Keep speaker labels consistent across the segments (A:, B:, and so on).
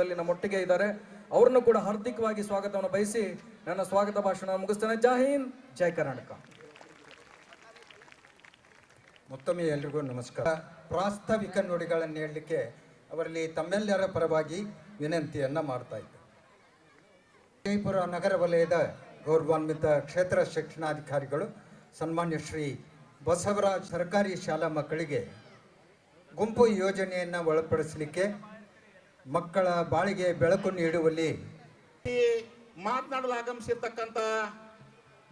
A: ಕಾರ್ಯಕ್ರಮದಲ್ಲಿ ನಮ್ಮೊಟ್ಟಿಗೆ ಇದ್ದಾರೆ. ಅವ್ರನ್ನು ಕೂಡ ಹಾರ್ದಿಕವಾಗಿ ಸ್ವಾಗತವನ್ನು ಬಯಸಿ ನನ್ನ ಸ್ವಾಗತ ಭಾಷಣ ಮುಗಿಸ್ತೇನೆ. ಜೈ ಹಿಂದ್, ಜೈ ಕರ್ನಾಟಕ.
B: ಮತ್ತೊಮ್ಮೆ ಎಲ್ರಿಗೂ ನಮಸ್ಕಾರ. ಪ್ರಾಸ್ತಾವಿಕ ನುಡಿಗಳನ್ನು ಹೇಳಲಿಕ್ಕೆ ಅವರಲ್ಲಿ ತಮ್ಮೆಲ್ಲರ ಪರವಾಗಿ ವಿನಂತಿಯನ್ನು ಮಾಡ್ತಾ ಇದ್ದೆ. ವಿಜಯಪುರ ನಗರ ವಲಯದ ಗೌರವಾನ್ವಿತ ಕ್ಷೇತ್ರ ಶಿಕ್ಷಣಾಧಿಕಾರಿಗಳು, ಸನ್ಮಾನ್ಯ ಶ್ರೀ ಬಸವರಾಜ್ ಸರ್ಕಾರಿ ಶಾಲಾ ಮಕ್ಕಳಿಗೆ ಗುಂಪು ಯೋಜನೆಯನ್ನು ಒಳಪಡಿಸಲಿಕ್ಕೆ ಮಕ್ಕಳ ಬಾಳಿಗೆ ಬೆಳಕು ನೀಡುವಲ್ಲಿ
C: ಮಾತನಾಡಲು ಆಗಮಿಸಿರ್ತಕ್ಕಂಥ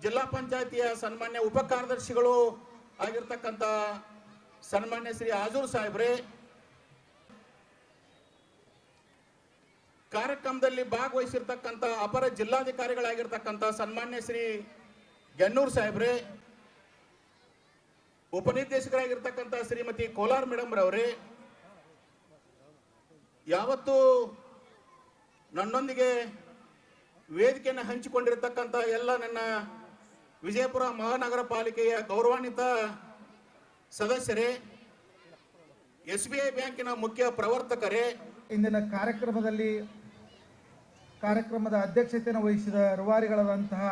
C: ಜಿಲ್ಲಾ ಪಂಚಾಯತಿಯ ಸನ್ಮಾನ್ಯ ಉಪ ಕಾರ್ಯದರ್ಶಿಗಳು ಆಗಿರ್ತಕ್ಕಂಥ ಸನ್ಮಾನ್ಯ ಶ್ರೀ ಆಜೂರ್ ಸಾಹೇಬ್ರೆ, ಕಾರ್ಯಕ್ರಮದಲ್ಲಿ ಭಾಗವಹಿಸಿರ್ತಕ್ಕಂಥ ಅಪರ ಜಿಲ್ಲಾಧಿಕಾರಿಗಳಾಗಿರ್ತಕ್ಕಂಥ ಸನ್ಮಾನ್ಯ ಶ್ರೀ ಗೆನ್ನೂರ್ ಸಾಹೇಬ್ರೆ, ಉಪನಿರ್ದೇಶಕರಾಗಿರ್ತಕ್ಕಂಥ ಶ್ರೀಮತಿ ಕೋಲಾರ್ ಮೇಡಮ್ ರವರೇ ಯಾವತ್ತು ನನ್ನೊಂದಿಗೆ ವೇದಿಕೆಯನ್ನು ಹಂಚಿಕೊಂಡಿರ್ತಕ್ಕಂಥ ಎಲ್ಲ ನನ್ನ ವಿಜಯಪುರ ಮಹಾನಗರ ಪಾಲಿಕೆಯ ಗೌರವಾನ್ವಿತ ಸದಸ್ಯರೇ, ಎಸ್ ಬಿ ಐ ಬ್ಯಾಂಕಿನ ಮುಖ್ಯ ಪ್ರವರ್ತಕರೇ.
D: ಇಂದಿನ ಕಾರ್ಯಕ್ರಮದಲ್ಲಿ ಕಾರ್ಯಕ್ರಮದ ಅಧ್ಯಕ್ಷತೆಯನ್ನು ವಹಿಸಿದ ರೂವಾರಿಗಳಾದಂತಹ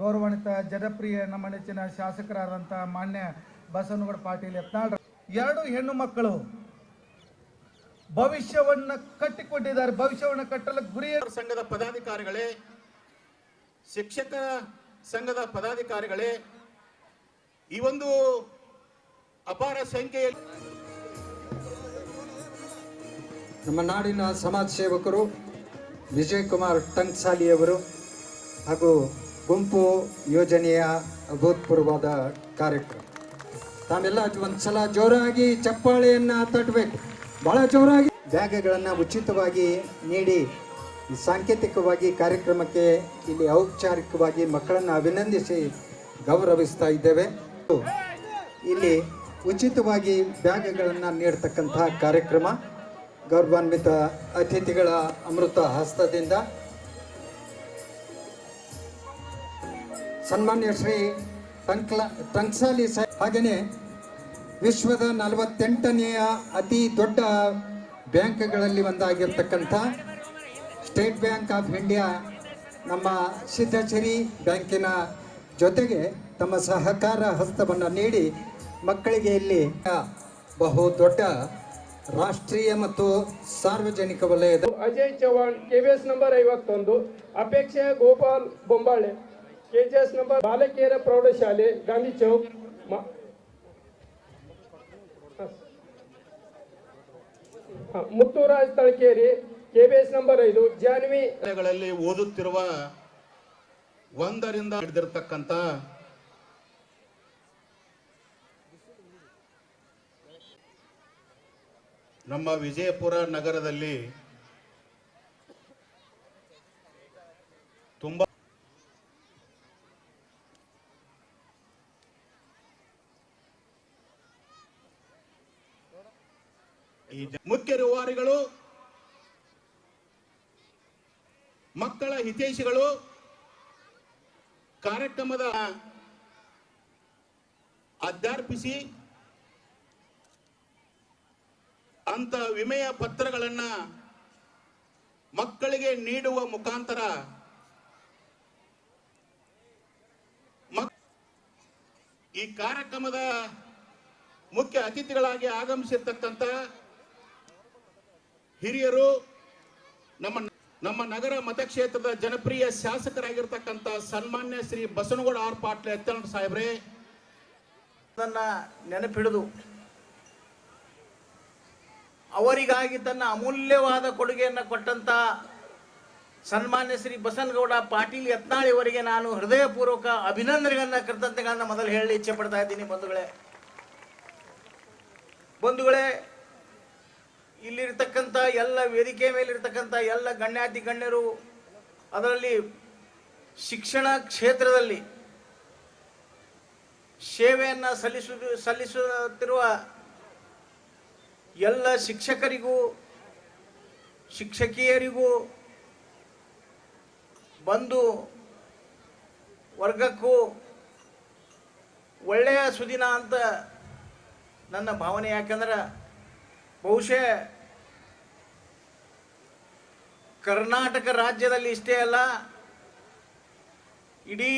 D: ಗೌರವಾನ್ವಿತ, ಜನಪ್ರಿಯ, ನಮ್ಮ ನೆಚ್ಚಿನ ಶಾಸಕರಾದಂತಹ ಮಾನ್ಯ ಬಸವನಗೌಡ ಪಾಟೀಲ್ ಯತ್ನಾಳ್. ಎರಡು ಹೆಣ್ಣು ಮಕ್ಕಳು ಭವಿಷ್ಯವನ್ನ ಕಟ್ಟಿಕೊಟ್ಟಿದ್ದಾರೆ. ಭವಿಷ್ಯವನ್ನು ಕಟ್ಟಲು ಗುರಿ
C: ಸಂಘದ ಪದಾಧಿಕಾರಿಗಳೇ ಶಿಕ್ಷಕ ಸಂಘದ ಪದಾಧಿಕಾರಿಗಳೇ ಈ ಒಂದು ಅಪಾರ ಸಂಖ್ಯೆಯಲ್ಲಿ
B: ನಮ್ಮ ನಾಡಿನ ಸಮಾಜ ಸೇವಕರು ವಿಜಯ್ ಕುಮಾರ್ ಟಂಕ್ಸಾಲಿಯವರು ಹಾಗೂ ಗುಂಪು ಯೋಜನೆಯ ಅಭೂತಪೂರ್ವವಾದ ಕಾರ್ಯಕ್ರಮ. ತಾವೆಲ್ಲ ಒಂದು ಸಲ ಜೋರಾಗಿ ಚಪ್ಪಾಳೆಯನ್ನು ತಟ್ಟಬೇಕು ಭಾಳ ಜೋರಾಗಿ ಜಾಗಗಳನ್ನು ಉಚಿತವಾಗಿ ನೀಡಿ, ಸಾಂಕೇತಿಕವಾಗಿ ಕಾರ್ಯಕ್ರಮಕ್ಕೆ ಇಲ್ಲಿ ಔಪಚಾರಿಕವಾಗಿ ಮಕ್ಕಳನ್ನು ಅಭಿನಂದಿಸಿ ಗೌರವಿಸ್ತಾ ಇದ್ದೇವೆ. ಇಲ್ಲಿ ಉಚಿತವಾಗಿ ಬ್ಯಾಗ್ಗಳನ್ನು ನೀಡ್ತಕ್ಕಂತಹ ಕಾರ್ಯಕ್ರಮ, ಗೌರವಾನ್ವಿತ ಅತಿಥಿಗಳ ಅಮೃತ ಹಸ್ತದಿಂದ. ಸನ್ಮಾನ್ಯ ಶ್ರೀ ಟಂಕ್ಲ ಟಂಕ್ಸಾಲಿ ಸಾಹೇಬ್ ಹಾಗೆಯೇ ವಿಶ್ವದ ನಲವತ್ತೆಂಟನೆಯ ಅತಿ ದೊಡ್ಡ ಬ್ಯಾಂಕ್ಗಳಲ್ಲಿ ಒಂದಾಗಿರ್ತಕ್ಕಂಥ ಸ್ಟೇಟ್ ಬ್ಯಾಂಕ್ ಆಫ್ ಇಂಡಿಯಾ ನಮ್ಮ ಸಿದ್ಧಚೇರಿ ಬ್ಯಾಂಕಿನ ಜೊತೆಗೆ ತಮ್ಮ ಸಹಕಾರ ಹಸ್ತವನ್ನು ನೀಡಿ ಮಕ್ಕಳಿಗೆ ಇಲ್ಲಿ ಬಹು ದೊಡ್ಡ ರಾಷ್ಟ್ರೀಯ ಮತ್ತು ಸಾರ್ವಜನಿಕ ವಲಯದ
E: ಅಜಯ್ ಚವ್ಹಾಣ್ ಕೆವಿಎಸ್ ನಂಬರ್ ಐವತ್ತೊಂದು, ಅಪೇಕ್ಷೆ ಗೋಪಾಲ್ ಬೊಂಬಾಳೆ ಕೆಜಿಎಸ್ ನಂಬರ್ ಬಾಲಕಿಯರ ಪ್ರೌಢಶಾಲೆ, ಗಾಂಧಿ ಚೌಕ್ ಮುತ್ತುರಾಜ್ ತಳಕೇರಿ ಕೆಬಿಎಸ್ ನಂಬರ್ ಐದು
C: ಜಾನ್ವಿಗಳಲ್ಲಿ ಓದುತ್ತಿರುವ ಒಂದರಿಂದ ಹಿಡಿದಿರ್ತಕ್ಕಂಥ ನಮ್ಮ ವಿಜಯಪುರ ನಗರದಲ್ಲಿ ತುಂಬಾ ಈ ಜ- ಮುಖ್ಯ ಮಕ್ಕಳ ಹಿತೈಷಿಗಳು, ಕಾರ್ಯಕ್ರಮದ ಅಧ್ಯರ್ಪಿಸಿ ಅಂತ ವಿಮೆಯ ಪತ್ರಗಳನ್ನು ಮಕ್ಕಳಿಗೆ ನೀಡುವ ಮುಖಾಂತರ ಈ ಕಾರ್ಯಕ್ರಮದ ಮುಖ್ಯ ಅತಿಥಿಗಳಾಗಿ ಆಗಮಿಸಿರ್ತಕ್ಕಂಥ ಹಿರಿಯರು, ನಮ್ಮ ನಮ್ಮ ನಗರ ಮತಕ್ಷೇತ್ರದ ಜನಪ್ರಿಯ ಶಾಸಕರಾಗಿರ್ತಕ್ಕಂಥ ಸನ್ಮಾನ್ಯ ಶ್ರೀ ಬಸನಗೌಡ ಆರ್ ಪಾಟ್ಲೆ ಎತ್ತನ ಸಾಹೇಬ್ರೆ,
F: ತನ್ನ ನೆನಪಿಡಿದು. ಅವರಿಗಾಗಿ ತನ್ನ ಅಮೂಲ್ಯವಾದ ಕೊಡುಗೆಯನ್ನು ಕೊಟ್ಟಂತ ಸನ್ಮಾನ್ಯ ಶ್ರೀ ಬಸನಗೌಡ ಪಾಟೀಲ್ ಯತ್ನಾಳಿಯವರಿಗೆ ನಾನು ಹೃದಯಪೂರ್ವಕ ಅಭಿನಂದನೆಗಳನ್ನ, ಕೃತಜ್ಞತೆಗಳನ್ನ ಮೊದಲು ಹೇಳಿ ಇಚ್ಛೆ ಪಡ್ತಾ ಇದ್ದೀನಿ ಬಂಧುಗಳೇ. ಬಂಧುಗಳೇ ಇಲ್ಲಿರ್ತಕ್ಕಂಥ ಎಲ್ಲ ವೇದಿಕೆ ಮೇಲಿರ್ತಕ್ಕಂಥ ಎಲ್ಲ ಗಣ್ಯಾತಿ ಗಣ್ಯರು ಅದರಲ್ಲಿ ಶಿಕ್ಷಣ ಕ್ಷೇತ್ರದಲ್ಲಿ ಸೇವೆಯನ್ನು ಸಲ್ಲಿಸು, ಸಲ್ಲಿಸುತ್ತಿರುವ ಎಲ್ಲ ಶಿಕ್ಷಕರಿಗೂ, ಶಿಕ್ಷಕಿಯರಿಗೂ ಬಂಧು ವರ್ಗಕ್ಕೂ ಒಳ್ಳೆಯ ಸುದಿನ ಅಂತ ನನ್ನ ಭಾವನೆ. ಯಾಕಂದ್ರೆ ಬಹುಶಃ ಕರ್ನಾಟಕ ರಾಜ್ಯದಲ್ಲಿ ಇಷ್ಟೇ ಅಲ್ಲ, ಇಡೀ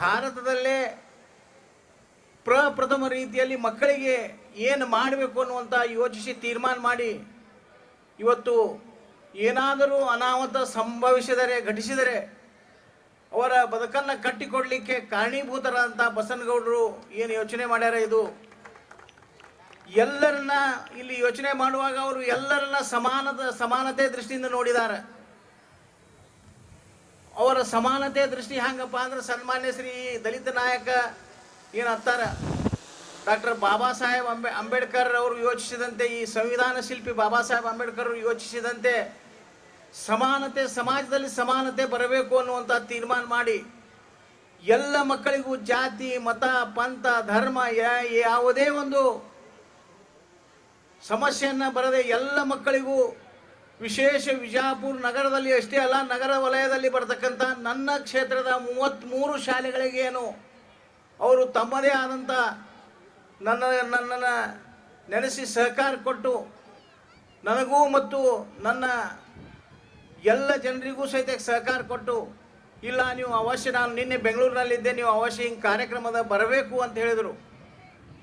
F: ಭಾರತದಲ್ಲೇ ಪ್ರಪ್ರಥಮ ರೀತಿಯಲ್ಲಿ ಮಕ್ಕಳಿಗೆ ಏನು ಮಾಡಬೇಕು ಅನ್ನುವಂಥ ಯೋಚಿಸಿ ತೀರ್ಮಾನ ಮಾಡಿ, ಇವತ್ತು ಏನಾದರೂ ಅನಾಹುತ ಸಂಭವಿಸಿದರೆ, ಘಟಿಸಿದರೆ ಅವರ ಬದುಕನ್ನು ಕಟ್ಟಿಕೊಡಲಿಕ್ಕೆ ಕಾರಣೀಭೂತರಾದಂಥ ಬಸನಗೌಡರು ಏನು ಯೋಚನೆ ಮಾಡ್ಯಾರ ಇದು? ಎಲ್ಲರನ್ನ ಇಲ್ಲಿ ಯೋಚನೆ ಮಾಡುವಾಗ ಅವರು ಎಲ್ಲರನ್ನ ಸಮಾನದ ಸಮಾನತೆ ದೃಷ್ಟಿಯಿಂದ ನೋಡಿದ್ದಾರೆ. ಅವರ ಸಮಾನತೆ ದೃಷ್ಟಿ ಹಂಗಪ್ಪ ಅಂದ್ರೆ ಸನ್ಮಾನ್ಯ ಶ್ರೀ ದಲಿತ ನಾಯಕ ಏನು ಅಂತಾರ? ಡಾಕ್ಟರ್ ಬಾಬಾ ಸಾಹೇಬ್ ಅಂಬೆ ಅಂಬೇಡ್ಕರ್ ಅವರು ಯೋಚಿಸಿದಂತೆ, ಈ ಸಂವಿಧಾನ ಶಿಲ್ಪಿ ಬಾಬಾ ಸಾಹೇಬ್ ಅಂಬೇಡ್ಕರ್ ಅವರು ಯೋಚಿಸಿದಂತೆ ಸಮಾನತೆ, ಸಮಾಜದಲ್ಲಿ ಸಮಾನತೆ ಬರಬೇಕು ಅನ್ನುವಂಥ ತೀರ್ಮಾನ ಮಾಡಿ ಎಲ್ಲ ಮಕ್ಕಳಿಗೂ ಜಾತಿ, ಮತ, ಪಂಥ, ಧರ್ಮ ಯಾವುದೇ ಒಂದು ಸಮಸ್ಯೆಯನ್ನು ಬರದೆ ಎಲ್ಲ ಮಕ್ಕಳಿಗೂ ವಿಶೇಷ ವಿಜಾಪುರ ನಗರದಲ್ಲಿ ಅಷ್ಟೇ ಅಲ್ಲ, ನಗರ ವಲಯದಲ್ಲಿ ಬರತಕ್ಕಂಥ ನನ್ನ ಕ್ಷೇತ್ರದ ಮೂವತ್ತ್ಮೂರು ಶಾಲೆಗಳಿಗೆ ಏನು ಅವರು ತಮ್ಮದೇ ಆದಂಥ ನನ್ನ, ನನ್ನನ್ನು ನೆನೆಸಿ ಸಹಕಾರ ಕೊಟ್ಟು ನನಗೂ ಮತ್ತು ನನ್ನ ಎಲ್ಲ ಜನರಿಗೂ ಸಹಿತ ಸಹಕಾರ ಕೊಟ್ಟು, ಇಲ್ಲ, ನೀವು ಅವಶ್ಯ, ನಾನು ನಿನ್ನೆ ಬೆಂಗಳೂರಿನಲ್ಲಿದ್ದೆ, ನೀವು ಅವಶ್ಯ ಹಿಂಗೆ ಕಾರ್ಯಕ್ರಮದ ಬರಬೇಕು ಅಂತ ಹೇಳಿದರು.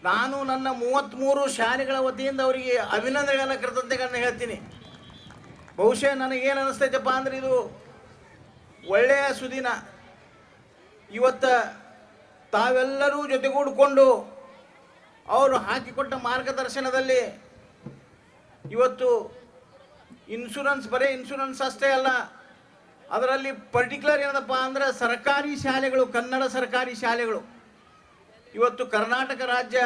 F: ನಾನು ನನ್ನ ಮೂವತ್ತ್ಮೂರು ಶಾಲೆಗಳ ವತಿಯಿಂದ ಅವರಿಗೆ ಅಭಿನಂದನೆಗಳನ್ನು ಕೃತಜ್ಞತೆಗಳನ್ನ ಹೇಳ್ತೀನಿ. ಬಹುಶಃ ನನಗೇನು ಅನಿಸ್ತೈತಪ್ಪ ಅಂದ್ರೆ ಇದು ಒಳ್ಳೆಯ ಸುದಿನ. ಇವತ್ತ ತಾವೆಲ್ಲರೂ ಜೊತೆಗೂಡಿಕೊಂಡು ಅವರು ಹಾಕಿಕೊಟ್ಟ ಮಾರ್ಗದರ್ಶನದಲ್ಲಿ ಇವತ್ತು ಇನ್ಶೂರೆನ್ಸ್ ಬರೀ ಇನ್ಶೂರೆನ್ಸ್ ಅಷ್ಟೇ ಅಲ್ಲ, ಅದರಲ್ಲಿ ಪರ್ಟಿಕ್ಯುಲರ್ ಏನಪ್ಪ ಅಂದ್ರೆ ಸರ್ಕಾರಿ ಶಾಲೆಗಳು, ಕನ್ನಡ ಸರ್ಕಾರಿ ಶಾಲೆಗಳು. ಇವತ್ತು ಕರ್ನಾಟಕ ರಾಜ್ಯ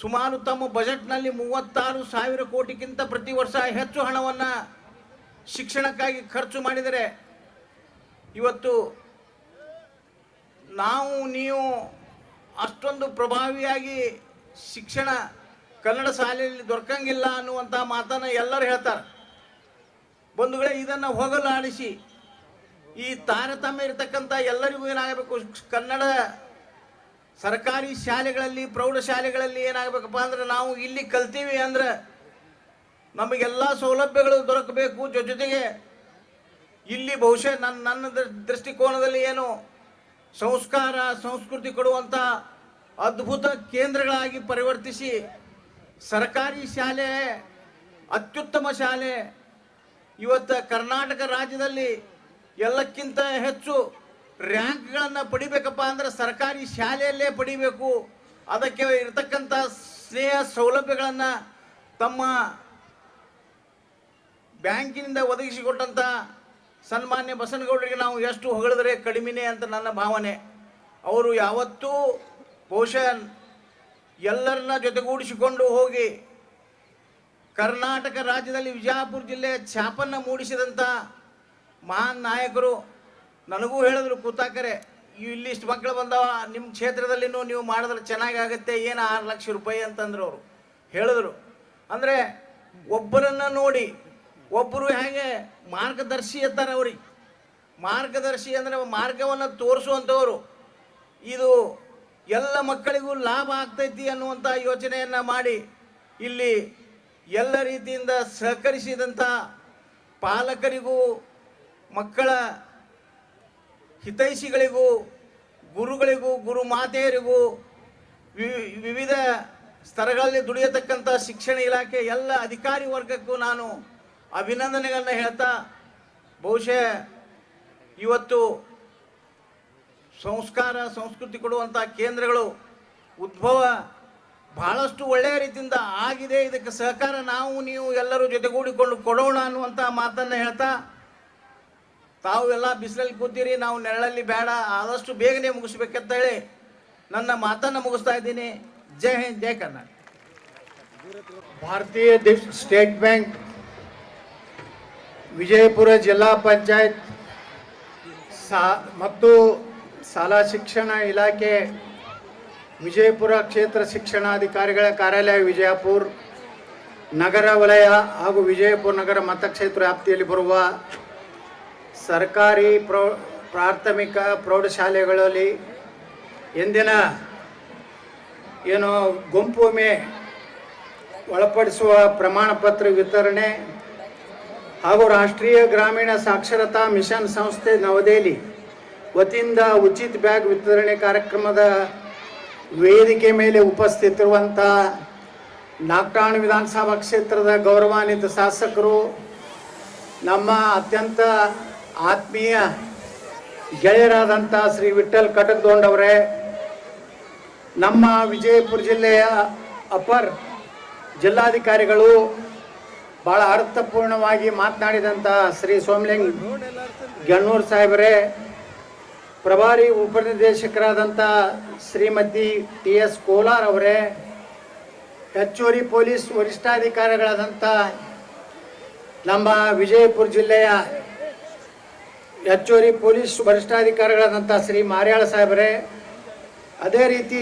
F: ಸುಮಾರು ತಮ್ಮ ಬಜೆಟ್ನಲ್ಲಿ ಮೂವತ್ತಾರು ಸಾವಿರ ಕೋಟಿಗಿಂತ ಪ್ರತಿ ವರ್ಷ ಹೆಚ್ಚು ಹಣವನ್ನು ಶಿಕ್ಷಣಕ್ಕಾಗಿ ಖರ್ಚು ಮಾಡಿದರೆ ಇವತ್ತು ನಾವು, ನೀವು ಅಷ್ಟೊಂದು ಪ್ರಭಾವಿಯಾಗಿ ಶಿಕ್ಷಣ ಕನ್ನಡ ಶಾಲೆಯಲ್ಲಿ ದೊರಕಂಗಿಲ್ಲ ಅನ್ನುವಂಥ ಮಾತನ್ನು ಎಲ್ಲರೂ ಹೇಳ್ತಾರೆ. ಬಂಧುಗಳೇ, ಇದನ್ನು ಹೋಗಲಾಡಿಸಿ ಈ ತಾರತಮ್ಯ ಇರತಕ್ಕಂಥ ಎಲ್ಲರಿಗೂ ಏನಾಗಬೇಕು? ಕನ್ನಡ ಸರ್ಕಾರಿ ಶಾಲೆಗಳಲ್ಲಿ, ಪ್ರೌಢಶಾಲೆಗಳಲ್ಲಿ ಏನಾಗಬೇಕಪ್ಪ ಅಂದ್ರೆ ನಾವು ಇಲ್ಲಿ ಕಲ್ತೀವಿ ಅಂದ್ರೆ ನಮಗೆಲ್ಲ ಸೌಲಭ್ಯಗಳು ದೊರಕಬೇಕು. ಜೊತೆಗೆ ಇಲ್ಲಿ ಬಹುಶಃ ನನ್ನ ನನ್ನ ದೃಷ್ಟಿಕೋನದಲ್ಲಿ ಏನು ಸಂಸ್ಕಾರ, ಸಂಸ್ಕೃತಿ ಕೊಡುವಂಥ ಅದ್ಭುತ ಕೇಂದ್ರಗಳಾಗಿ ಪರಿವರ್ತಿಸಿ ಸರ್ಕಾರಿ ಶಾಲೆ, ಅತ್ಯುತ್ತಮ ಶಾಲೆ, ಇವತ್ತು ಕರ್ನಾಟಕ ರಾಜ್ಯದಲ್ಲಿ ಎಲ್ಲಕ್ಕಿಂತ ಹೆಚ್ಚು ರ್ಯಾಂಕ್ಗಳನ್ನು ಪಡಿಬೇಕಪ್ಪ ಅಂದ್ರೆ ಸರ್ಕಾರಿ ಶಾಲೆಯಲ್ಲೇ ಪಡಿಬೇಕು. ಅದಕ್ಕೆ ಇರತಕ್ಕಂಥ ಸ್ನೇಹ ಸೌಲಭ್ಯಗಳನ್ನು ತಮ್ಮ ಬ್ಯಾಂಕಿನಿಂದ ಒದಗಿಸಿಕೊಟ್ಟಂಥ ಸನ್ಮಾನ್ಯ ಬಸನಗೌಡರಿಗೆ ನಾವು ಎಷ್ಟು ಹೊಗಳಿದ್ರೆ ಕಡಿಮೆನೇ ಅಂತ ನನ್ನ ಭಾವನೆ. ಅವರು ಯಾವತ್ತೂ ಬಹುಶಃ ಎಲ್ಲರನ್ನ ಜೊತೆಗೂಡಿಸಿಕೊಂಡು ಹೋಗಿ ಕರ್ನಾಟಕ ರಾಜ್ಯದಲ್ಲಿ ವಿಜಯಪುರ ಜಿಲ್ಲೆ ಛಾಪನ್ನು ಮೂಡಿಸಿದಂಥ ಮಹಾನ್ ನಾಯಕರು ನನಗೂ ಹೇಳಿದ್ರು, ಕೂತಾಕರೆ ಇಲ್ಲಿಷ್ಟು ಮಕ್ಕಳು ಬಂದವ ನಿಮ್ಮ ಕ್ಷೇತ್ರದಲ್ಲಿನೂ ನೀವು ಮಾಡಿದ್ರೆ ಚೆನ್ನಾಗಿ ಆಗುತ್ತೆ, ಏನು ಆರು ಲಕ್ಷ ರೂಪಾಯಿ? ಅಂತಂದ್ರು ಅವರು. ಹೇಳಿದ್ರು. ಅಂದರೆ ಒಬ್ಬರನ್ನ ನೋಡಿ ಒಬ್ಬರು ಹೇಗೆ ಮಾರ್ಗದರ್ಶಿ ಅಂತಾರೆ ಅವ್ರಿಗೆ. ಮಾರ್ಗದರ್ಶಿ ಅಂದರೆ ಮಾರ್ಗವನ್ನು ತೋರಿಸುವಂಥವ್ರು ಇದು ಎಲ್ಲ ಮಕ್ಕಳಿಗೂ ಲಾಭ ಆಗ್ತೈತಿ ಅನ್ನುವಂಥ ಯೋಚನೆಯನ್ನು ಮಾಡಿ ಇಲ್ಲಿ ಎಲ್ಲ ರೀತಿಯಿಂದ ಸಹಕರಿಸಿದಂಥ ಪಾಲಕರಿಗೂ ಮಕ್ಕಳ ಹಿತೈಷಿಗಳಿಗೂ, ಗುರುಗಳಿಗೂ, ಗುರು ಮಾತೆಯರಿಗೂ ವಿವಿಧ ಸ್ತರಗಳಲ್ಲಿ ದುಡಿಯತಕ್ಕಂಥ ಶಿಕ್ಷಣ ಇಲಾಖೆ ಎಲ್ಲ ಅಧಿಕಾರಿ ವರ್ಗಕ್ಕೂ ನಾನು ಅಭಿನಂದನೆಗಳನ್ನು ಹೇಳ್ತಾ, ಬಹುಶಃ ಇವತ್ತು ಸಂಸ್ಕಾರ, ಸಂಸ್ಕೃತಿ ಕೊಡುವಂಥ ಕೇಂದ್ರಗಳು ಉದ್ಭವ ಬಹಳಷ್ಟು ಒಳ್ಳೆಯ ರೀತಿಯಿಂದ ಆಗಿದೆ. ಇದಕ್ಕೆ ಸಹಕಾರ ನಾವು, ನೀವು ಎಲ್ಲರೂ ಜೊತೆಗೂಡಿಕೊಂಡು ಕೊಡೋಣ ಅನ್ನುವಂಥ ಮಾತನ್ನು ಹೇಳ್ತಾ ತಾವು ಎಲ್ಲ ಬಿಸಿಲಲ್ಲಿ ಕೂತೀರಿ, ನಾವು ನೆರಳಲ್ಲಿ ಬೇಡ, ಆದಷ್ಟು ಬೇಗನೆ ಮುಗಿಸ್ಬೇಕಂತ ಹೇಳಿ ನನ್ನ ಮಾತನ್ನು ಮುಗಿಸ್ತಾ ಇದ್ದೀನಿ. ಜೈ ಹಿಂದ್, ಜೈ ಕರ್ನಾಟಕ.
G: ಭಾರತೀಯ ಸ್ಟೇಟ್ ಬ್ಯಾಂಕ್, ವಿಜಯಪುರ ಜಿಲ್ಲಾ ಪಂಚಾಯತ್, ಸಾ ಮತ್ತು ಶಾಲಾ ಶಿಕ್ಷಣ ಇಲಾಖೆ, ವಿಜಯಪುರ ಕ್ಷೇತ್ರ ಶಿಕ್ಷಣಾಧಿಕಾರಿಗಳ ಕಾರ್ಯಾಲಯ ವಿಜಯಪುರ, ನಗರ ವಲಯ ಹಾಗೂ ವಿಜಯಪುರ ನಗರ ಮತಕ್ಷೇತ್ರ ವ್ಯಾಪ್ತಿಯಲ್ಲಿ ಬರುವ ಸರ್ಕಾರಿ ಪ್ರೌ, ಪ್ರಾಥಮಿಕ ಪ್ರೌಢಶಾಲೆಗಳಲ್ಲಿ ಎಂದಿನ ಏನು ಗುಂಪು ವಿಮೆ ಒಳಪಡಿಸುವ ಪ್ರಮಾಣ ಪತ್ರ ವಿತರಣೆ ಹಾಗೂ ರಾಷ್ಟ್ರೀಯ ಗ್ರಾಮೀಣ ಸಾಕ್ಷರತಾ ಮಿಷನ್ ಸಂಸ್ಥೆ ನವದೆಹಲಿ ವತಿಯಿಂದ ಉಚಿತ ಬ್ಯಾಗ್ ವಿತರಣೆ ಕಾರ್ಯಕ್ರಮದ ವೇದಿಕೆ ಮೇಲೆ ಉಪಸ್ಥಿತಿರುವಂಥ ನಾಕ್ಟಾಣ್ ವಿಧಾನಸಭಾ ಕ್ಷೇತ್ರದ ಗೌರವಾನ್ವಿತ ಶಾಸಕರು ನಮ್ಮ ಅತ್ಯಂತ ಆತ್ಮೀಯ ಗೆಳೆಯರಾದಂಥ ಶ್ರೀ ವಿಠಲ್ ಕಟಕ್ದೊಂಡವರೇ, ನಮ್ಮ ವಿಜಯಪುರ ಜಿಲ್ಲೆಯ ಅಪರ್ ಜಿಲ್ಲಾಧಿಕಾರಿಗಳು ಭಾಳ ಅರ್ಥಪೂರ್ಣವಾಗಿ ಮಾತನಾಡಿದಂಥ ಶ್ರೀ ಸೋಮಲಿಂಗ್ ಗಣ್ಣೂರ್ ಸಾಹೇಬರೇ, ಪ್ರಭಾರಿ ಉಪನಿರ್ದೇಶಕರಾದಂಥ ಶ್ರೀಮತಿ ಟಿ ಎಸ್ ಕೋಲಾರ್ ಅವರೇ, ಹೆಚ್ಚುವರಿ ಪೊಲೀಸ್ ವರಿಷ್ಠಾಧಿಕಾರಿಗಳಾದಂಥ ನಮ್ಮ ವಿಜಯಪುರ ಜಿಲ್ಲೆಯ ಹೆಚ್ಚುವರಿ ಪೊಲೀಸ್ ವರಿಷ್ಠಾಧಿಕಾರಿಗಳಾದಂಥ ಶ್ರೀ ಮಾರ್ಯಾಳ ಸಾಹೇಬರೇ, ಅದೇ ರೀತಿ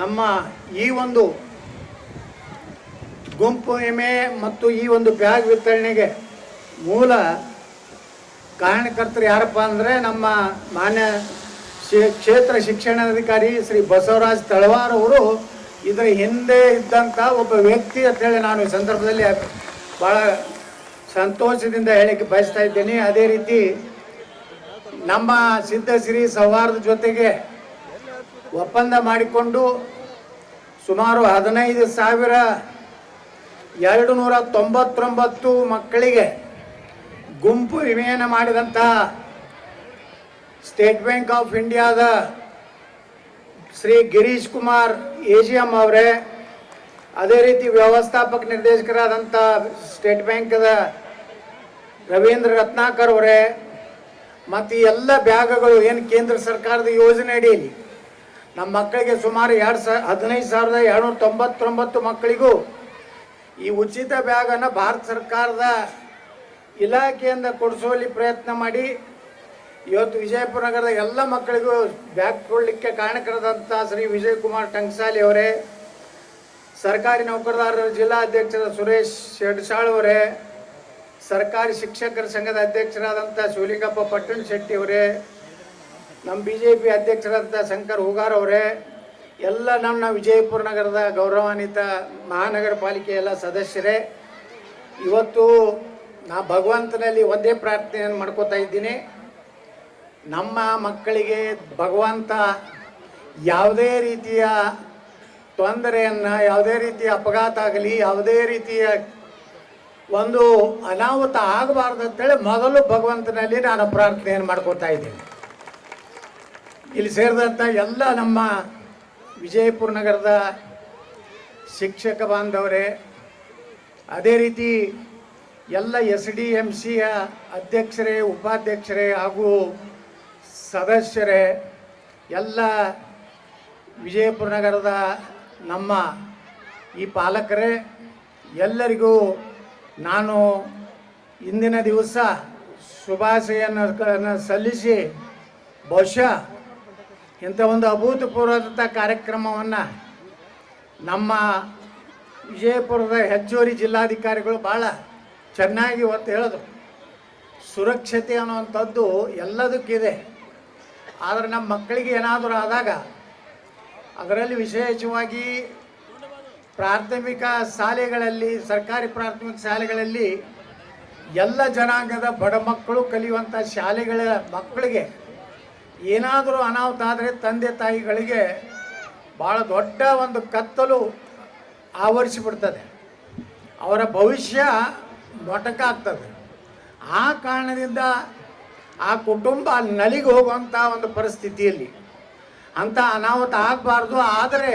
G: ನಮ್ಮ ಈ ಒಂದು ಗುಂಪು ವಿಮೆ ಮತ್ತು ಈ ಒಂದು ಬ್ಯಾಗ್ ವಿತರಣೆಗೆ ಮೂಲ ಕಾರಣಕರ್ತರು ಯಾರಪ್ಪ ಅಂದರೆ ನಮ್ಮ ಮಾನ್ಯ ಕ್ಷೇತ್ರ ಶಿಕ್ಷಣಾಧಿಕಾರಿ ಶ್ರೀ ಬಸವರಾಜ್ ತಳವಾರ್ ಅವರು. ಇದರ ಹಿಂದೆ ಇದ್ದಂಥ ಒಬ್ಬ ವ್ಯಕ್ತಿ ಅಂತೇಳಿ ನಾನು ಈ ಸಂದರ್ಭದಲ್ಲಿ ಭಾಳ ಸಂತೋಷದಿಂದ ಹೇಳಕ್ಕೆ ಬಯಸ್ತಾ ಇದ್ದೇನೆ. ಅದೇ ರೀತಿ ನಮ್ಮ ಸಿದ್ಧಶ್ರೀ ಸೌಹಾರ್ದ ಜೊತೆಗೆ ಒಪ್ಪಂದ ಮಾಡಿಕೊಂಡು ಸುಮಾರು ಹದಿನೈದು ಸಾವಿರ ಎರಡು ನೂರ ತೊಂಬತ್ತೊಂಬತ್ತು ಮಕ್ಕಳಿಗೆ ಗುಂಪು ವಿಮೆಯನ್ನು ಮಾಡಿದಂಥ ಸ್ಟೇಟ್ ಬ್ಯಾಂಕ್ ಆಫ್ ಇಂಡಿಯಾದ Shri Girish Kumar A G M ಅವರೇ, ಅದೇ ರೀತಿ ವ್ಯವಸ್ಥಾಪಕ ನಿರ್ದೇಶಕರಾದಂಥ ಸ್ಟೇಟ್ ಬ್ಯಾಂಕ್ದ ರವೀಂದ್ರ ರತ್ನಾಕರ್ ಅವರೇ ಮತ್ತು ಈ ಎಲ್ಲ ಬ್ಯಾಗ್ಗಳು ಏನು ಕೇಂದ್ರ ಸರ್ಕಾರದ ಯೋಜನೆ ಅಡಿಯಲ್ಲಿ? ನಮ್ಮ ಮಕ್ಕಳಿಗೆ ಸುಮಾರು ಎರಡು ಸಾ, ಹದಿನೈದು ಸಾವಿರದ ಎರಡುನೂರ ತೊಂಬತ್ತೊಂಬತ್ತು ಮಕ್ಕಳಿಗೂ ಈ ಉಚಿತ ಬ್ಯಾಗನ್ನು ಭಾರತ ಸರ್ಕಾರದ ಇಲಾಖೆಯಿಂದ ಕೊಡಿಸುವಲ್ಲಿ ಪ್ರಯತ್ನ ಮಾಡಿ, ಇವತ್ತು ವಿಜಯಪುರ ನಗರದ ಎಲ್ಲ ಮಕ್ಕಳಿಗೂ ಬ್ಯಾಗ್ ಕೊಡಲಿಕ್ಕೆ ಕಾರಣಕರದಂಥ ಶ್ರೀ ವಿಜಯಕುಮಾರ್ ಟಂಕ್ಸಾಲಿ ಅವರೇ, ಸರ್ಕಾರಿ ನೌಕರದಾರರ ಜಿಲ್ಲಾ ಅಧ್ಯಕ್ಷರ ಸುರೇಶ್ ಶೆಡ್ಸಾಳ್ ಅವರೇ ಸರ್ಕಾರಿ ಶಿಕ್ಷಕರ ಸಂಘದ ಅಧ್ಯಕ್ಷರಾದಂಥ ಶಿವಲಿಂಗಪ್ಪ ಪಟ್ಟಣ ಶೆಟ್ಟಿ ಅವರೇ, ನಮ್ಮ ಬಿ ಜೆ ಪಿ ಅಧ್ಯಕ್ಷರಾದಂಥ ಶಂಕರ್ ಹೂಗಾರ್ ಅವರೇ, ಎಲ್ಲ ನಮ್ಮ ವಿಜಯಪುರ ನಗರದ ಗೌರವಾನ್ವಿತ ಮಹಾನಗರ ಪಾಲಿಕೆ ಎಲ್ಲ ಸದಸ್ಯರೇ, ಇವತ್ತು ನಾ ಭಗವಂತನಲ್ಲಿ ಒಂದೇ ಪ್ರಾರ್ಥನೆಯನ್ನು ಮಾಡ್ಕೋತಾ ಇದ್ದೀನಿ. ನಮ್ಮ ಮಕ್ಕಳಿಗೆ ಭಗವಂತ ಯಾವುದೇ ರೀತಿಯ ತೊಂದರೆಯನ್ನು, ಯಾವುದೇ ರೀತಿಯ ಅಪಘಾತ ಆಗಲಿ, ಯಾವುದೇ ರೀತಿಯ ಒಂದು ಅನಾಹುತ ಆಗಬಾರ್ದು ಅಂತೇಳಿ ಮೊದಲು ಭಗವಂತನಲ್ಲಿ ನಾನು ಪ್ರಾರ್ಥನೆಯನ್ನು ಮಾಡ್ಕೋತಾ ಇದ್ದೀನಿ. ಇಲ್ಲಿ ಸೇರಿದಂಥ ಎಲ್ಲ ನಮ್ಮ ವಿಜಯಪುರ ನಗರದ ಶಿಕ್ಷಕ ಬಾಂಧವರೇ, ಅದೇ ರೀತಿ ಎಲ್ಲ ಎಸ್ ಡಿ ಎಂ ಸಿಯ ಅಧ್ಯಕ್ಷರೇ, ಉಪಾಧ್ಯಕ್ಷರೇ ಹಾಗೂ ಸದಸ್ಯರೇ, ಎಲ್ಲ ವಿಜಯಪುರ ನಗರದ ನಮ್ಮ ಈ ಪಾಲಕರೇ, ಎಲ್ಲರಿಗೂ ನಾನು ಇಂದಿನ ದಿವಸ ಶುಭಾಶಯನ್ನು ಸಲ್ಲಿಸಿ ಬಹುಶಃ ಇಂಥ ಒಂದು ಅಭೂತಪೂರ್ವದಂಥ ಕಾರ್ಯಕ್ರಮವನ್ನು ನಮ್ಮ ವಿಜಯಪುರದ ಹೆಚ್ಚುವರಿ ಜಿಲ್ಲಾಧಿಕಾರಿಗಳು ಭಾಳ ಚೆನ್ನಾಗಿ ಒತ್ತು ಹೇಳೋದು ಸುರಕ್ಷತೆ ಅನ್ನುವಂಥದ್ದು ಎಲ್ಲದಕ್ಕಿದೆ. ಆದರೆ ನಮ್ಮ ಮಕ್ಕಳಿಗೆ ಏನಾದರೂ ಆದಾಗ ಅದರಲ್ಲಿ ವಿಶೇಷವಾಗಿ ಪ್ರಾಥಮಿಕ ಶಾಲೆಗಳಲ್ಲಿ, ಸರ್ಕಾರಿ ಪ್ರಾಥಮಿಕ ಶಾಲೆಗಳಲ್ಲಿ ಎಲ್ಲ ಜನಾಂಗದ ಬಡ ಮಕ್ಕಳು ಕಲಿಯುವಂಥ ಶಾಲೆಗಳ ಮಕ್ಕಳಿಗೆ ಏನಾದರೂ ಅನಾಹುತ ಆದರೆ ತಂದೆ ತಾಯಿಗಳಿಗೆ ಭಾಳ ದೊಡ್ಡ ಒಂದು ಕತ್ತಲು ಆವರಿಸಿಬಿಡ್ತದೆ. ಅವರ ಭವಿಷ್ಯ ಮೊಟಕ ಆಗ್ತದೆ. ಆ ಕಾರಣದಿಂದ ಆ ಕುಟುಂಬ ನಲಿಗೆ ಹೋಗುವಂಥ ಒಂದು ಪರಿಸ್ಥಿತಿಯಲ್ಲಿ ಅಂಥ ಅನಾಹುತ ಆಗಬಾರ್ದು. ಆದರೆ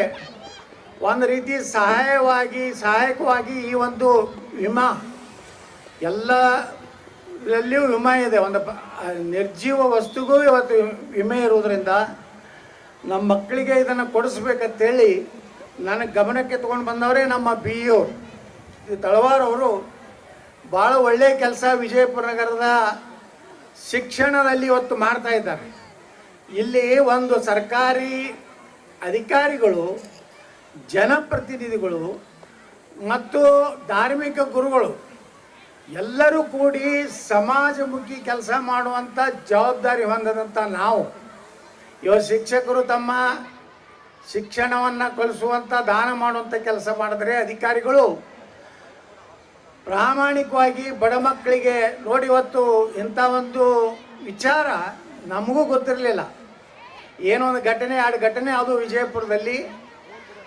G: ಒಂದು ರೀತಿ ಸಹಾಯವಾಗಿ, ಸಹಾಯಕವಾಗಿ ಈ ಒಂದು ವಿಮಾ ಎಲ್ಲರಲ್ಲಿಯೂ ವಿಮೆ ಇದೆ. ಒಂದು ನಿರ್ಜೀವ ವಸ್ತುಗೂ ಇವತ್ತು ವಿಮೆ ಇರುವುದರಿಂದ ನಮ್ಮ ಮಕ್ಕಳಿಗೆ ಇದನ್ನು ಕೊಡಿಸ್ಬೇಕಂತೇಳಿ ನನಗೆ ಗಮನಕ್ಕೆ ತೊಗೊಂಡು ಬಂದವರೇ ನಮ್ಮ ಬಿ ಇ ತಳವಾರ್ ಅವರು ಭಾಳ ಒಳ್ಳೆಯ ಕೆಲಸ ವಿಜಯಪುರ ನಗರದ ಶಿಕ್ಷಣದಲ್ಲಿ ಇವತ್ತು ಮಾಡ್ತಾ ಇದ್ದಾರೆ. ಇಲ್ಲಿ ಒಂದು ಸರ್ಕಾರಿ ಅಧಿಕಾರಿಗಳು ಜನಪ್ರತಿನಿಧಿಗಳು ಮತ್ತು ಧಾರ್ಮಿಕ ಗುರುಗಳು ಎಲ್ಲರೂ ಕೂಡಿ ಸಮಾಜಮುಖಿ ಕೆಲಸ ಮಾಡುವಂಥ ಜವಾಬ್ದಾರಿ ಹೊಂದದಂಥ ನಾವು. ಇವ ಶಿಕ್ಷಕರು ತಮ್ಮ ಶಿಕ್ಷಣವನ್ನು ಕಲಿಸುವಂಥ ದಾನ ಮಾಡುವಂಥ ಕೆಲಸ ಮಾಡಿದ್ರೆ ಅಧಿಕಾರಿಗಳು ಪ್ರಾಮಾಣಿಕವಾಗಿ ಬಡ ಮಕ್ಕಳಿಗೆ ನೋಡಿ ಇವತ್ತು ಇಂಥ ಒಂದು ವಿಚಾರ ನಮಗೂ ಗೊತ್ತಿರಲಿಲ್ಲ. ಏನೋ ಒಂದು ಘಟನೆ ಎರಡು ಘಟನೆ, ಅದು ವಿಜಯಪುರದಲ್ಲಿ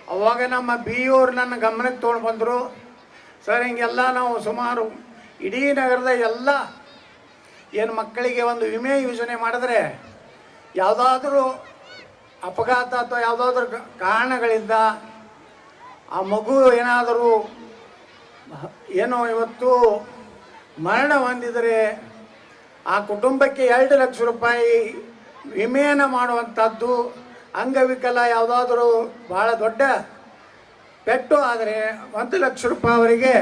G: ಅವಾಗ ನಮ್ಮ ಬಿ ಅವ್ರು ನನ್ನ ಗಮನಕ್ಕೆ ತೊಗೊಂಡು ಬಂದರು. ಸರ್, ಹಿಂಗೆಲ್ಲ ನಾವು ಸುಮಾರು ಇಡೀ ನಗರದ ಎಲ್ಲ ಏನು ಮಕ್ಕಳಿಗೆ ಒಂದು ವಿಮೆ ಯೋಜನೆ ಮಾಡಿದ್ರೆ ಯಾವುದಾದ್ರೂ ಅಪಘಾತ ಅಥವಾ ಯಾವುದಾದ್ರೂ ಕಾರಣಗಳಿಂದ ಆ ಮಗು ಏನಾದರೂ ಏನೋ ಇವತ್ತು ಮರಣ ಹೊಂದಿದರೆ ಆ ಕುಟುಂಬಕ್ಕೆ ಎರಡು ಲಕ್ಷ ರೂಪಾಯಿ ವಿಮೆಯನ್ನು ಮಾಡುವಂಥದ್ದು ಅಂಗವಿಕಲ ಯಾವುದಾದ್ರೂ ಭಾಳ ದೊಡ್ಡ ಪೆಟ್ಟು ಆದರೆ ಒಂದು ಲಕ್ಷ ರೂಪಾಯಿ ಅವರಿಗೆ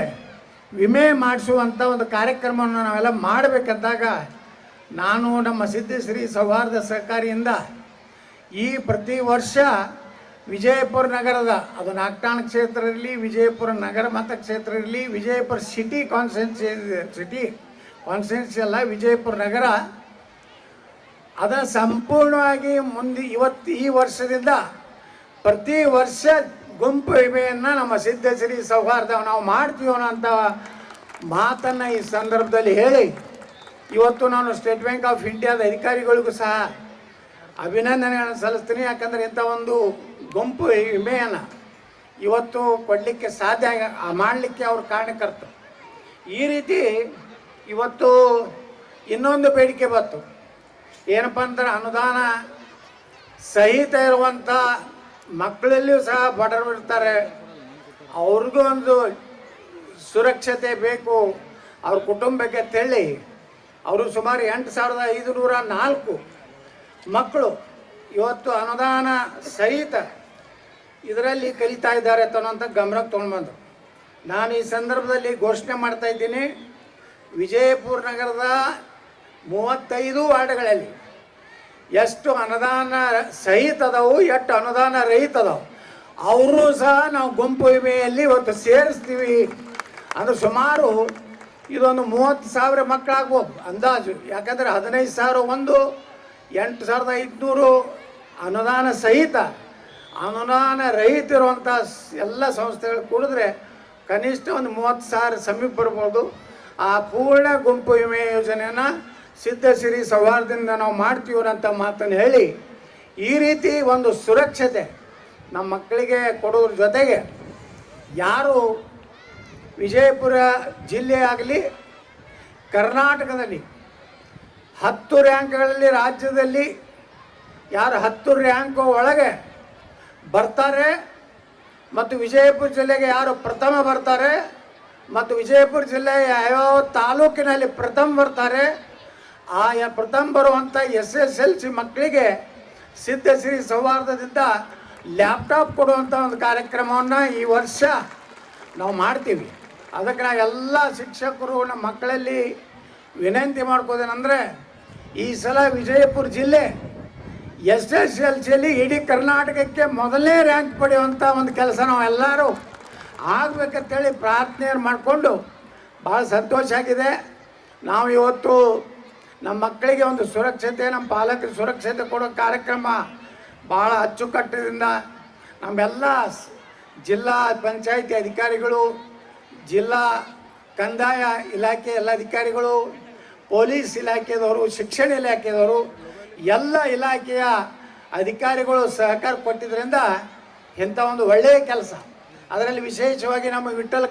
G: ವಿಮೆ ಮಾಡಿಸುವಂಥ ಒಂದು ಕಾರ್ಯಕ್ರಮವನ್ನು ನಾವೆಲ್ಲ ಮಾಡಬೇಕಂದಾಗ ನಾನು ನಮ್ಮ ಸಿದ್ಧಶ್ರೀ ಸೌಹಾರ್ದ ಸಹಕಾರಿಯಿಂದ ಈ ಪ್ರತಿ ವರ್ಷ ವಿಜಯಪುರ ನಗರದ, ಅದು ನಾಗ್ಟಾಣ ಕ್ಷೇತ್ರ ಇರಲಿ ವಿಜಯಪುರ ನಗರ ಮತಕ್ಷೇತ್ರ ಇರಲಿ Vijayapura city constituency city constituency ಅಲ್ಲ, ವಿಜಯಪುರ ನಗರ ಅದನ್ನು ಸಂಪೂರ್ಣವಾಗಿ ಮುಂದೆ ಇವತ್ತು ಈ ವರ್ಷದಿಂದ ಪ್ರತಿ ವರ್ಷ ಗುಂಪು ವಿಮೆಯನ್ನು ನಮ್ಮ ಸಿದ್ಧಶ್ರೀ ಸೌಹಾರ್ದ ನಾವು ಮಾಡ್ತೀವಿ ಅಂತ ಮಾತನ್ನು ಈ ಸಂದರ್ಭದಲ್ಲಿ ಹೇಳಿ, ಇವತ್ತು ನಾನು ಸ್ಟೇಟ್ ಬ್ಯಾಂಕ್ ಆಫ್ ಇಂಡಿಯಾದ ಅಧಿಕಾರಿಗಳಿಗೂ ಸಹ ಅಭಿನಂದನೆಗಳನ್ನು ಸಲ್ಲಿಸ್ತೀನಿ. ಯಾಕಂದರೆ ಇಂಥ ಒಂದು ಗುಂಪು ವಿಮೆಯನ್ನು ಇವತ್ತು ಕೊಡಲಿಕ್ಕೆ ಸಾಧ್ಯ ಮಾಡಲಿಕ್ಕೆ ಅವರು ಕಾರಣಕರ್ತರು. ಈ ರೀತಿ ಇವತ್ತು ಇನ್ನೊಂದು ಬೇಡಿಕೆ ಬಂತು. ಏನಪ್ಪ ಅಂದ್ರೆ ಅನುದಾನ ಸಹಿತ ಇರುವಂಥ ಮಕ್ಕಳಲ್ಲಿಯೂ ಸಹ ಬಡವರು ಇರ್ತಾರೆ. ಅವ್ರಿಗೂ ಒಂದು ಸುರಕ್ಷತೆ ಬೇಕು. ಅವ್ರ ಕುಟುಂಬಕ್ಕೆ ತೆಳ್ಳಿ. ಅವರು ಸುಮಾರು ಎಂಟು ಸಾವಿರದ ಐದುನೂರ ನಾಲ್ಕು ಮಕ್ಕಳು ಇವತ್ತು ಅನುದಾನ ಸಹಿತ ಇದರಲ್ಲಿ ಕಲಿತಾ ಇದ್ದಾರೆ ಅನ್ನೋಂಥ ಗಮನಕ್ಕೆ ತೊಗೊಂಡ್ಬಂದು ನಾನು ಈ ಸಂದರ್ಭದಲ್ಲಿ ಘೋಷಣೆ ಮಾಡ್ತಾ ಇದ್ದೀನಿ. ವಿಜಯಪುರ ನಗರದ ಮೂವತ್ತೈದು ವಾರ್ಡ್ಗಳಲ್ಲಿ ಎಷ್ಟು ಅನುದಾನ ಸಹಿತ ಅದಾವು ಎಷ್ಟು ಅನುದಾನ ರಹಿತ ಅದಾವು ಅವರು ಸಹ ನಾವು ಗುಂಪು ವಿಮೆಯಲ್ಲಿ ಇವತ್ತು ಸೇರಿಸ್ತೀವಿ. ಅಂದ್ರೆ ಸುಮಾರು ಇದೊಂದು ಮೂವತ್ತು ಸಾವಿರ ಮಕ್ಕಳಾಗ್ಬೋದು, ಅಂದಾಜು. ಯಾಕಂದರೆ ಹದಿನೈದು ಸಾವಿರ ಒಂದು, ಎಂಟು ಸಾವಿರದ ಐದುನೂರು ಅನುದಾನ ಸಹಿತ. ಅನುದಾನ ರಹಿತ ಸ್- ಎಲ್ಲ ಸಂಸ್ಥೆಗಳು ಕೂಡಿದ್ರೆ ಕನಿಷ್ಠ ಒಂದು ಮೂವತ್ತು ಸಾವಿರ ಸಮೀಪ ಬರ್ಬೋದು. ಆ ಪೂರ್ಣ ಗುಂಪು ವಿಮೆ ಯೋಜನೆಯನ್ನು ಸಿದ್ಧಸಿರಿ ಸೌಹಾರ್ದಿಂದ ನಾವು ಮಾಡ್ತೀವಿ ಅಂತ ಮಾತನ್ನು ಹೇಳಿ, ಈ ರೀತಿ ಒಂದು ಸುರಕ್ಷತೆ ನಮ್ಮ ಮಕ್ಕಳಿಗೆ ಕೊಡೋದ್ರ ಜೊತೆಗೆ ಯಾರು ವಿಜಯಪುರ ಜಿಲ್ಲೆ ಆಗಲಿ, ಕರ್ನಾಟಕದಲ್ಲಿ ಹತ್ತು ರ್ಯಾಂಕ್ಗಳಲ್ಲಿ ರಾಜ್ಯದಲ್ಲಿ ಯಾರು ಹತ್ತು ರ್ಯಾಂಕ್ ಒಳಗೆ ಬರ್ತಾರೆ ಮತ್ತು ವಿಜಯಪುರ ಜಿಲ್ಲೆಗೆ ಯಾರು ಪ್ರಥಮ ಬರ್ತಾರೆ ಮತ್ತು ವಿಜಯಪುರ ಜಿಲ್ಲೆಯ ಯಾವ್ಯಾವ ತಾಲೂಕಿನಲ್ಲಿ ಪ್ರಥಮ ಬರ್ತಾರೆ ಆ ಪ್ರಥಮ ಬರುವಂಥ ಎಸ್ ಎಸ್ ಎಲ್ ಸಿ ಮಕ್ಕಳಿಗೆ ಸಿದ್ಧಶ್ರೀ ಸೌಹಾರ್ದದಿಂದ ಲ್ಯಾಪ್ಟಾಪ್ ಕೊಡುವಂಥ ಒಂದು ಕಾರ್ಯಕ್ರಮವನ್ನು ಈ ವರ್ಷ ನಾವು ಮಾಡ್ತೀವಿ. ಅದಕ್ಕೆ ನಾವು ಎಲ್ಲ ಶಿಕ್ಷಕರು ನಮ್ಮ ಮಕ್ಕಳಲ್ಲಿ ವಿನಂತಿ ಮಾಡ್ಕೋದೇನೆಂದರೆ ಈ ಸಲ ವಿಜಯಪುರ ಜಿಲ್ಲೆ ಎಸ್ ಎಸ್ ಎಲ್ ಸಿಯಲ್ಲಿ ಇಡೀ ಕರ್ನಾಟಕಕ್ಕೆ ಮೊದಲನೇ ರ್ಯಾಂಕ್ ಪಡೆಯುವಂಥ ಒಂದು ಕೆಲಸ ನಾವು ಎಲ್ಲರೂ ಆಗ್ಬೇಕಂತೇಳಿ ಪ್ರಾರ್ಥನೆಯನ್ನು ಮಾಡಿಕೊಂಡು ಭಾಳ ಸಂತೋಷ ಆಗಿದೆ. ನಾವು ಇವತ್ತು ನಮ್ಮ ಮಕ್ಕಳಿಗೆ ಒಂದು ಸುರಕ್ಷತೆ, ನಮ್ಮ ಪಾಲಕರ ಸುರಕ್ಷತೆ ಕೊಡೋ ಕಾರ್ಯಕ್ರಮ ಭಾಳ ಅಚ್ಚುಕಟ್ಟದಿಂದ ನಮ್ಮೆಲ್ಲ ಜಿಲ್ಲಾ ಪಂಚಾಯಿತಿ ಅಧಿಕಾರಿಗಳು, ಜಿಲ್ಲಾ ಕಂದಾಯ ಇಲಾಖೆ ಎಲ್ಲ ಅಧಿಕಾರಿಗಳು, ಪೊಲೀಸ್ ಇಲಾಖೆದವರು, ಶಿಕ್ಷಣ ಇಲಾಖೆದವರು, ಎಲ್ಲ ಇಲಾಖೆಯ ಅಧಿಕಾರಿಗಳು ಸಹಕಾರ ಕೊಟ್ಟಿದ್ದರಿಂದ ಇಂಥ ಒಂದು ಒಳ್ಳೆಯ ಕೆಲಸ. ಅದರಲ್ಲಿ ವಿಶೇಷವಾಗಿ ನಮ್ಮ ವಿಠ್ಠಲ